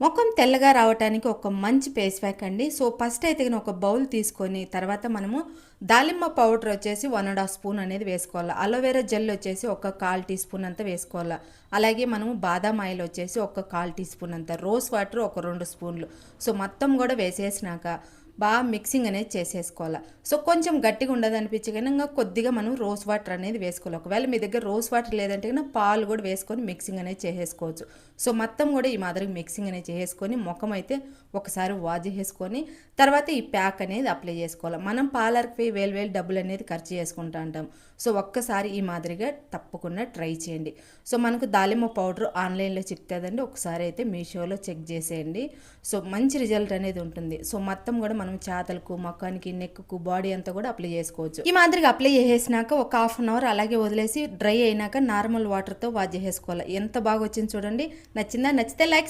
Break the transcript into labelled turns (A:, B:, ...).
A: ముఖం తెల్లగా రావడానికి ఒక మంచి ఫేస్ ప్యాక్ అండి. సో ఫస్ట్ అయితే ఒక బౌల్ తీసుకొని తర్వాత మనము దాలిమ్మ పౌడర్ వచ్చేసి వన్ అండ్ హాఫ్ స్పూన్ అనేది వేసుకోవాలి. అలోవెరా జెల్ వచ్చేసి ఒక కాల్ టీ స్పూన్ అంతా వేసుకోవాలి. అలాగే మనము బాదాం ఆయిల్ వచ్చేసి ఒక కాల్ టీ స్పూన్ అంత రోజ్ వాటర్ ఒక రెండు స్పూన్లు సో మొత్తం కూడా వేసేసినాక బాగా మిక్సింగ్ అనేది చేసేసుకోవాలి. సో కొంచెం గట్టిగా ఉండదనిపించి కనుక కానీ ఇంకా కొద్దిగా మనం రోజ్ వాటర్ అనేది వేసుకోవాలి. ఒకవేళ మీ దగ్గర రోజ్ వాటర్ లేదంటే కనుక పాలు కూడా వేసుకొని మిక్సింగ్ అనేది చేసేసుకోవచ్చు. సో మొత్తం కూడా ఈ మాదిరి మిక్సింగ్ అనేది చేసేసుకొని ముఖం అయితే ఒకసారి వాష్ చేసుకొని తర్వాత ఈ ప్యాక్ అనేది అప్లై చేసుకోవాలి. మనం పార్లర్కి పోయి వేలు వేలు డబ్బులు అనేది ఖర్చు చేసుకుంటూ ఉంటాం. సో ఒక్కసారి ఈ మాదిరిగా తప్పకుండా ట్రై చేయండి. సో మనకు దాలిమ్మ పౌడర్ ఆన్లైన్లో చిక్కుతుందండి. ఒకసారి అయితే మీషోలో చెక్ చేసేయండి. సో మంచి రిజల్ట్ అనేది ఉంటుంది. సో మొత్తం కూడా మనం చేతలకు మొక్కానికి నెక్కు బాడీ అంతా కూడా అప్లై చేసుకోవచ్చు. ఈ మాదిరిగా అప్లై చేసేసినాక ఒక హాఫ్ అన్ అవర్ అలాగే వదిలేసి డ్రై అయినాక నార్మల్ వాటర్తో వాష్ చేసేసుకోవాలి. ఎంత బాగా వచ్చింది చూడండి. నచ్చిందా? నచ్చితే లైక్